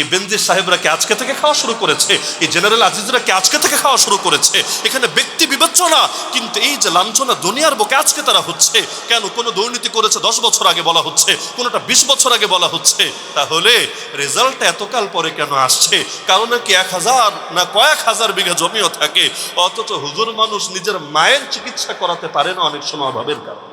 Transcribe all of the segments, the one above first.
এই বেনজির সাহেবরা কি আজকে থেকে খাওয়া শুরু করেছে? এই জেনারেল আজিজরা কি আজকে থেকে খাওয়া শুরু করেছে? এখানে ব্যক্তি বিবেচনা, কিন্তু এই যে লাঞ্ছনা দুনিয়ার বুকে আজকে তারা হচ্ছে, কেন কোনো দুর্নীতি করেছে দশ বছর আগে বলা হচ্ছে, কোনোটা বিশ বছর আগে বলা হচ্ছে, তাহলে রেজাল্টটা এতকাল পরে কেন আসছে? কারণ কি এক হাজার না কয়েক হাজার বিঘা জমিও থাকে, অথচ হুজুর মানুষ নিজের মায়ের চিকিৎসা করাতে পারে না অনেক সময় অভাবের কারণে।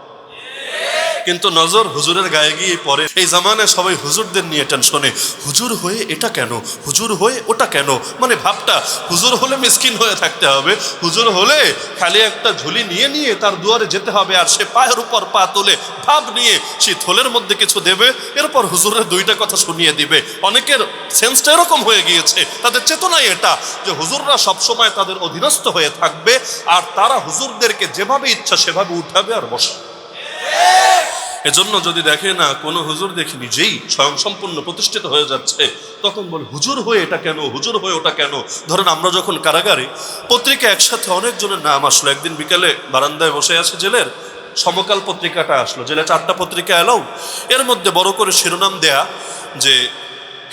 কিন্তু নজর হুজুরের গায়ে গিয়ে পড়ে। এই জামানায় সবাই হুজুরদের নিয়ে টেনশনে, হুজুর হয়ে এটা কেন? হুজুর হয়ে ওটা কেন? মানে ভাবটা, হুজুর হলে মিসকিন হয়ে থাকতে হবে। হুজুর হলে খালি একটা ঝুলি নিয়ে নিয়ে তার দুয়ারে যেতে হবে আর সে পায়ের উপর পা তোলে, ভাব নিয়ে সে থলের মধ্যে কিছু দেবে, এরপর হুজুরের দুইটা কথা শুনিয়ে দিবে। অনেকের সেন্সটা এরকম হয়ে গিয়েছে। তাদের চেতনাই এটা যে হুজুররা সবসময় তাদের অধীনস্থ হয়ে থাকবে আর তারা হুজুরদেরকে যেভাবে ইচ্ছা সেভাবে উঠাবে আর বসাবে। এজন্য যদি দেখে না, কোনো হুজুর দেখি নিজেই স্বয়ং সম্পূর্ণ প্রতিষ্ঠিত হয়ে যাচ্ছে, তখন বল, হুজুর হয়ে এটা কেন? হুজুর হয়ে ওটা কেন? ধরেন আমরা যখন কারাগারে পত্রিকা একসাথে অনেকজনের নাম আসলো। একদিন বিকালে বারান্দায় বসে আছে জেলের, সমকাল পত্রিকাটা আসলো। জেলে চারটা পত্রিকা এলাও এর মধ্যে বড় করে শিরোনাম দেয়া যে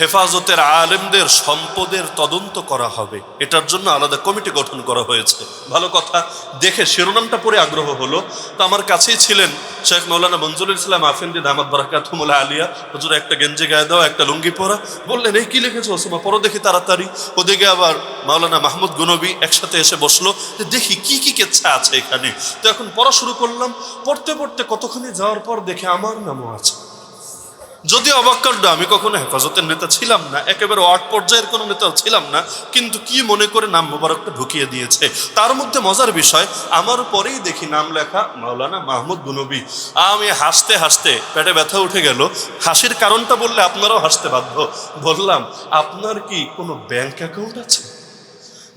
হেফাজতের আলেমদের সম্পদের তদন্ত করা হবে। এটার জন্য আলাদা কমিটি গঠন করা হয়েছে। ভালো কথা, দেখে শিরোনামটা পড়ে আগ্রহ হলো। তো আমার কাছেই ছিলেন শেখ মৌলানা মঞ্জুরুল ইসলাম আফিন্দি দামাদ বারাকাতুমুল্লাহ আলিয়া। হজুর, একটা গেঞ্জি গায়ে দাও, একটা লুঙ্গি পরা। বললেন, এই কী লিখেছো ওসমা পড়ো দেখি তাড়াতাড়ি। ওদিকে আবার মাওলানা মাহমুদ গুনবি একসাথে এসে বসল, যে দেখি কি কি কেচ্ছা আছে এখানে? তো এখন পড়া শুরু করলাম। পড়তে পড়তে কতক্ষণে যাওয়ার পর দেখে আমার নামও আছে। যদি অবাক কাণ্ড আমি কখনো হেফাজতের নেতা ছিলাম না, একেবারে ওয়ার্ড পর্যায়ের কোনো নেতা ছিলাম না, কিন্তু কি মনে করে নাম মোবারকটা ঢুকিয়ে দিয়েছে? তার মধ্যে মজার বিষয়, আমার পরেই দেখি নাম লেখা মাওলানা মাহমুদ গুনবি। আমি হাসতে হাসতে পেটে ব্যথা উঠে গেল, হাসির কারণটা বললে আপনারাও হাসতে বাধ্য। বললাম, আপনার কি কোনো ব্যাংক অ্যাকাউন্ট আছে?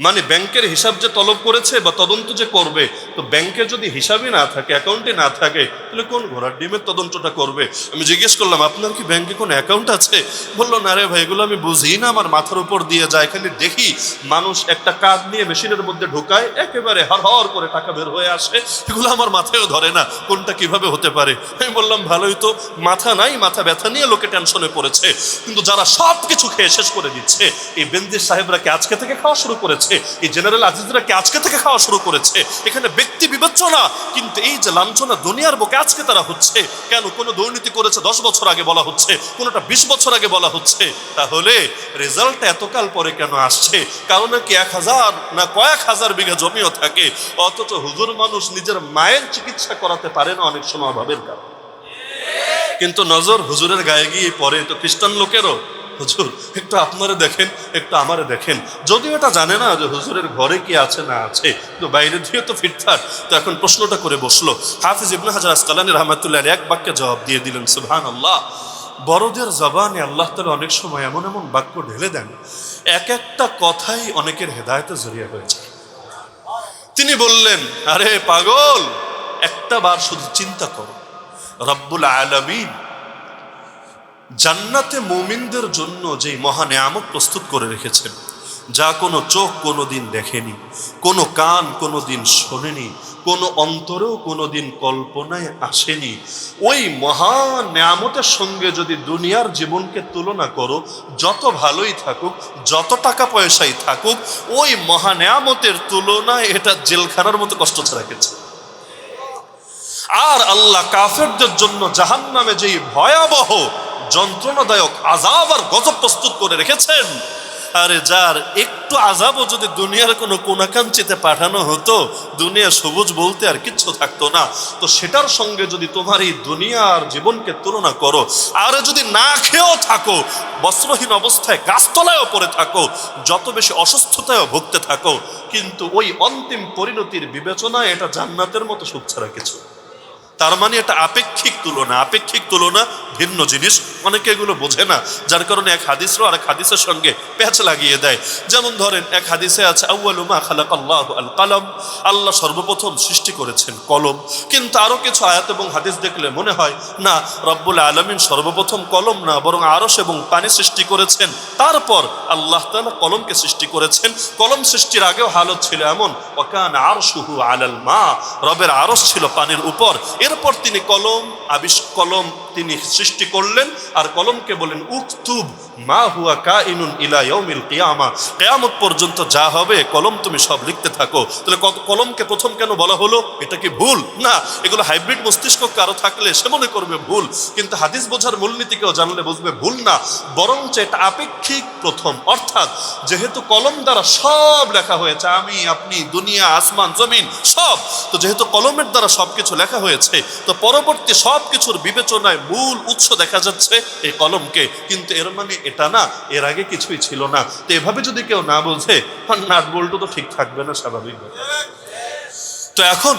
মানে ব্যাংকের হিসাব যে তলব করেছে বা তদন্ত যে করবে, তো ব্যাংকে যদি হিসাবই না থাকে অ্যাকাউন্টে না থাকে, তাহলে কোন ঘোড়ার ডিমের তদন্তটা করবে? আমি জিজ্ঞেস করলাম, আপনার কি ব্যাংকে কোনো অ্যাকাউন্ট আছে? বলল, না রে ভাই, এগুলো আমি বুঝি না, আমার মাথার উপর দিয়ে যায়, খালি দেখি মানুষ একটা কার্ড নিয়ে মেশিনের মধ্যে ঢোকায়, একেবারে হর হর করে টাকা বের হয়ে আসে, এগুলো আমার মাথায়ও ধরে না, কোনটা কীভাবে হতে পারে? আমি বললাম, ভালোই তো, মাথা নাই, মাথা ব্যথা নিয়ে লোকে টেনশনে পড়েছে, কিন্তু যারা সব কিছু খেয়ে শেষ করে দিচ্ছে, এই বেন্দির সাহেবরা কি আজকে থেকে খাওয়া শুরু করেছে? এই জেনারেল আজিজরা কি আজকে থেকে খাওয়া শুরু করেছে? এখানে ব্যক্তি বিবেচনা, কিন্তু এই যে লাঞ্ছনা দুনিয়ার বুকে আজকে তারা হচ্ছে, কেন কোনো দুর্নীতি করেছে দশ বছর আগে বলা হচ্ছে, কোনোটা বিশ বছর আগে বলা হচ্ছে, তাহলে রেজাল্টটা এতকাল পরে কেন আসছে? কারণ কি এক হাজার না কয়েক হাজার বিঘা জমিও থাকে, অথচ হুজুর মানুষ নিজের মায়ের চিকিৎসা করাতে পারে না অনেক সময় অভাবের কারণে। কিন্তু নজর হুজুরের গায়ে গিয়ে পড়ে, তো খ্রিস্টান লোকেরও। হুজুর, একটু আপনারা দেখেন, একটু আমারে দেখেন। যদিও এটা জানে না যে হুজুরের ঘরে কি আছে না আছে তো বাইরে দিয়ে তো ফিরতার। তো এখন প্রশ্নটা করে বসল। হাফিজ ইবনে হাজার আসকালানি রহমতুল্লাহ এক বাক্যে জবাব দিয়ে দিলেন সুবহান আল্লাহ বড়দের জবানে আল্লাহ তালা অনেক সময় এমন এমন বাক্য ঢেলে দেন, এক একটা কথাই অনেকের হেদায়তে জড়িয়ে হয়েছে তিনি বললেন, আরে পাগল, একটা বার শুধু চিন্তা করো। রব্বুল আলমিন জান্নাতে মুমিনদের জন্য যে মহা নেয়ামত প্রস্তুত করে রেখেছেন যা কোনো চোখ কোনো দিন দেখেনি, কোনো কান কোনো দিন শোনেনি, কোনো অন্তরেও কোনো দিন কল্পনায় আসেনি, ওই মহা নেয়ামতের সঙ্গে যদি দুনিয়ার জীবনকে তুলনা করো, যত ভালোই থাকুক, যত টাকা পয়সাই থাকুক, ওই মহা নেয়ামতের তুলনায় এটা জেলখানার মতো কষ্ট গেছে আর আল্লাহ কাফেরদের জন্য জাহান নামে যেই ভয়াবহ যন্ত্রণাদায়ক আজাব আর গজব প্রস্তুত করে রেখেছেন আরে যার একটু আজাবও যদি দুনিয়ার কোনো কোনাকাঞ্চিতে পাঠানো হতো, দুনিয়া সবুজ বলতে আর কিচ্ছু থাকতো না তো সেটার সঙ্গে যদি তোমার এই দুনিয়ার জীবনকে তুলনা করো, আর যদি না খেয়েও থাকো, বস্ত্রহীন অবস্থায় গাছতলায়ও পড়ে থাকো, যত বেশি অসুস্থতায়ও ভুগতে থাকো, কিন্তু ওই অন্তিম পরিণতির বিবেচনায় এটা জান্নাতের মতো সুখ ছাড়া কিছু। তার মানে এটা আপেক্ষিক তুলনা আপেক্ষিক তুলনা ভিন্ন জিনিস। অনেকে এগুলো বোঝে না, যার কারণে এক হাদিসরও আর এক হাদিসের সঙ্গে প্যাচ লাগিয়ে দেয়। যেমন ধরেন, এক হাদিসে আছে আউ্বালুমা খালাক আল্লাহ আল কালাম আল্লাহ সর্বপ্রথম সৃষ্টি করেছেন কলম। কিন্তু আরও কিছু আয়াত এবং হাদিস দেখলে মনে হয়, না, রব্বুল আলমিন সর্বপ্রথম কলম না, বরং আরস এবং পানি সৃষ্টি করেছেন। তারপর আল্লাহ তালা কলমকে সৃষ্টি করেছেন। কলম সৃষ্টির আগেও হালত ছিল এমন ওকান আর সুহু আলাল মা রবের আরস ছিল পানির উপর। এরপর তিনি কলম, আবিষ, কলম তিনি সৃষ্টি করলেন, আর কলমকে বলেন, উক্তুব মা হুয়া কা ইনুন ইলা ইয়াউমিল কিয়ামা। কিয়ামত পর্যন্ত যা হবে, কলম তুমি সব লিখতে থাকো। তাহলে কত- কলমকে প্রথম কেন বলা হলো? এটা কি ভুল? না, এগুলো হাইব্রিড মস্তিষ্ক কারও থাকলে সে মনে করবে ভুল। কিন্তু হাদিস বোঝার মূলনীতি কেউ জানলে বুঝবে ভুল না, বরঞ্চ এটা আপেক্ষিক প্রথম। অর্থাৎ যেহেতু কলম দ্বারা সব লেখা হয়েছে, আমি, আপনি, দুনিয়া, আসমান, জমিন, সব, তো যেহেতু কলমের দ্বারা সবকিছু লেখা হয়েছে তো পরবর্তী সব কিছুর বিবেচনায় মূল উৎস দেখা যাচ্ছে এই কলমকে। কিন্তু এর মানে এটা না, এর আগে কিছুই ছিল না। তো এভাবে যদি কেউ না বোঝে নাট বল্টু তো ঠিক থাকবে না স্বাভাবিক তো এখন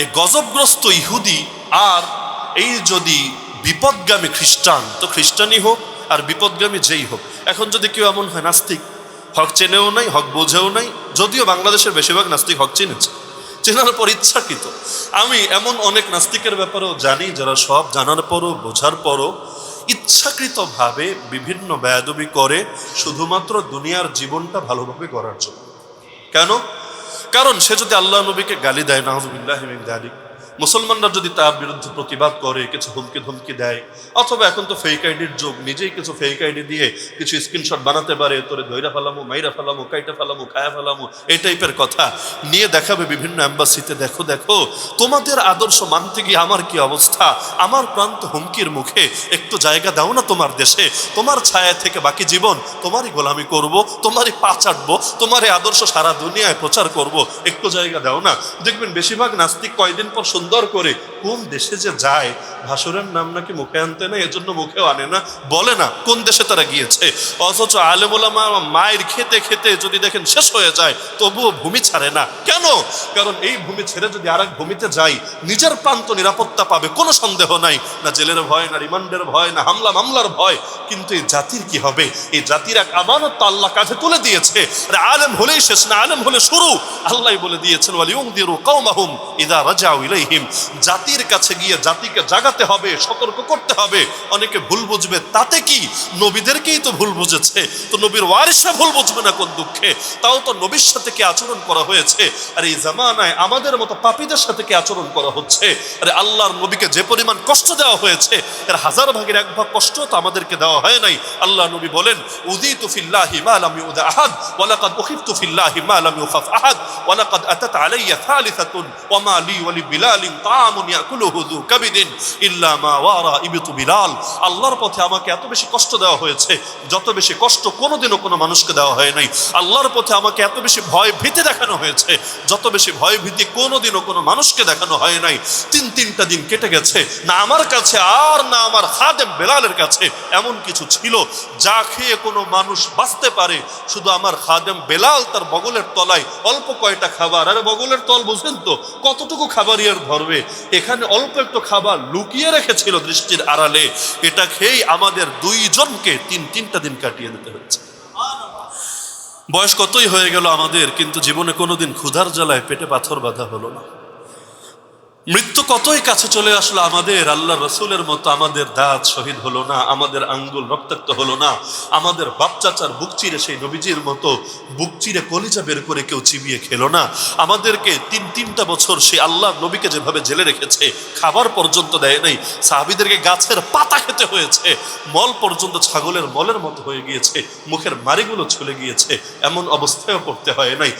এই গজবগ্রস্ত ইহুদি আর এই যদি বিপদগামী খ্রিস্টান, তো খ্রিস্টানই হোক আর বিপদগামী যেই হোক, এখন যদি কেউ এমন হয় নাস্তিক, হক চেনেও নাই, হক বোঝেও নাই, যদিও বাংলাদেশের বেশিরভাগ নাস্তিক হক চিনেছে। চেনার পর ইচ্ছাকৃত। আমি এমন অনেক নাস্তিকের ব্যাপারেও জানি, যারা সব জানার পরও, বোঝার পরও ইচ্ছাকৃতভাবে বিভিন্ন ব্যয়াদবি করে শুধুমাত্র দুনিয়ার জীবনটা ভালোভাবে করার জন্য। কেন? কারণ সে যদি আল্লাহ নবীকে গালি দেয় নাহজুবিল্লাহ দালিক মুসলমানরা যদি তার বিরুদ্ধে প্রতিবাদ করে, কিছু হুমকি ধমকি দেয়, অথবা এখন তো ফেক আইডির যুগ, নিজেই কিছু ফেক আইডি দিয়ে কিছু স্ক্রিনশট বানাতে পারে, তোরে দইরা ফেলামো, মাইরা ফেলামো, কাইটা ফেলামো, খায়া ফেলামো, এই টাইপের কথা নিয়ে দেখাবে বিভিন্ন অ্যাম্বাসিতে দেখো দেখো, তোমাদের আদর্শ মানতে গিয়ে আমার কি অবস্থা? আমার প্রান্ত হুমকির মুখে একটু জায়গা দাও না তোমার দেশে। তোমার ছায়া থেকে বাকি জীবন তোমারই গোলামি করব, তোমারই পা চাটবো তোমার এই আদর্শ সারা দুনিয়ায় প্রচার করব। একটু জায়গা দাও না। দেখবেন বেশিরভাগ নাস্তিক কয়দিন পর সুন্দর করে কোন দেশে যে যায় ভাসুরের নাম নাকি মুখে আনতে না এজন্য মুখেও আনে না, বলে না কোন দেশে তারা গিয়েছে। অথচ আলেমুলামা মায়ের খেতে খেতে যদি দেখেন শেষ হয়ে যায়, তবুও ভূমি ছাড়ে না। কেন? কারণ এই ভূমি ছেড়ে যদি আরেক ভূমিতে যাই, নিজের প্রান্ত নিরাপত্তা পাবে, কোনো সন্দেহ নাই। না জেলের ভয়, না রিমান্ডের ভয়, না হামলা মামলার ভয়। কিন্তু এই জাতির কি হবে? এই জাতির এক আমানত আল্লাহ কাছে তুলে দিয়েছে। আরে আলেম হলেই শেষ না, আলেম হলে শুরু। আল্লাহ বলে দিয়েছেন ওয়ালিউমদিরু কওমাহুম ইদা রাজাউ ইলাইহিম জাতির কাছে গিয়ে জাতিকে জাগাতে হবে, সতর্ক করতে হবে। অনেকে ভুল বুঝবে, তাতে কি? নবীদেরকেই তো ভুল বুঝেছে। তো নবীর ওয়ারিসা ভুল বুঝবে না কোন দুঃখে? তাও তো নবীর সাথে কি আচরণ করা হয়েছে? আর এই জামানায় আমাদের মতো পাপীদের সাথে কি আচরণ করা হচ্ছে? আরে আল্লাহর নবীকে যে পরিমাণ কষ্ট দেওয়া হয়েছে, এর হাজার ভাগের এক ভাগ কষ্ট তো আমাদেরকে দেওয়া হয় নাই। আল্লাহ নবী বলেন, উদিতু ফিল্লাহি মা লাম ইউদা আহাদ, ওয়া লাকাদ উখিফতু ফিল্লাহি মা লাম ইউখাফ আহাদ, ওয়া লাকাদ আতাত আলাইয়া থালিসাতুন ওয়া মা লি ওয়া আল্লাহর পথে আমাকে এত বেশি কষ্ট দেওয়া হয়েছে, যত বেশি কষ্ট কোনোদিনও কোনো মানুষকে দেওয়া হয় নাই। আল্লাহর পথে আমাকে এত বেশি ভয় ভীতি দেখানো হয়েছে, যত বেশি ভয় ভীতি কোনোদিনও কোনো মানুষকে দেখানো হয় নাই। তিন তিনটা দিন কেটে গেছে, না আমার কাছে আর না আমার খাদেম বেলালের কাছে এমন কিছু ছিল যা খেয়ে কোনো মানুষ বাঁচতে পারে। শুধু আমার খাদেম বেলাল তার বগলের তলায় অল্প কয়টা খাবার। আরে বগলের তল বুঝেন তো, কতটুকু খাবারই আর ধরবে। এখানে অল্প একটু খাবার লুকিয়ে রেখেছিল দৃষ্টির আড়ালে। এটা খেয়েই আমাদের দুইজনকে তিন, তিনটা দিন কাটিয়ে দিতে হচ্ছে। বয়স কতই হয়ে গেল আমাদের, কিন্তু জীবনে কোনোদিন ক্ষুধার জ্বালায় পেটে পাথর বাঁধা হলো না। মৃত্যু কতই কাছে চলে আসলো আমাদের? আল্লাহ রসুলের মতো আমাদের দাঁত শহীদ হলো না, আমাদের আঙ্গুল রক্তাক্ত হলো না, আমাদের বাপ চাচার বুক চিরে সেই নবীজির মতো বুক চিরে কলিজা বের করে কেউ চিবিয়ে খেলো না। আমাদেরকে তিন তিনটা বছর সে আল্লাহ নবীকে যেভাবে জেলে রেখেছে, খাবার পর্যন্ত দেয় নাই, সাহাবিদেরকে গাছের পাতা খেতে হয়েছে, মল পর্যন্ত ছাগলের মলের মতো হয়ে গিয়েছে, মুখের মারিগুলো ছুলে গিয়েছে, এমন অবস্থায়ও পড়তে হয় নাই।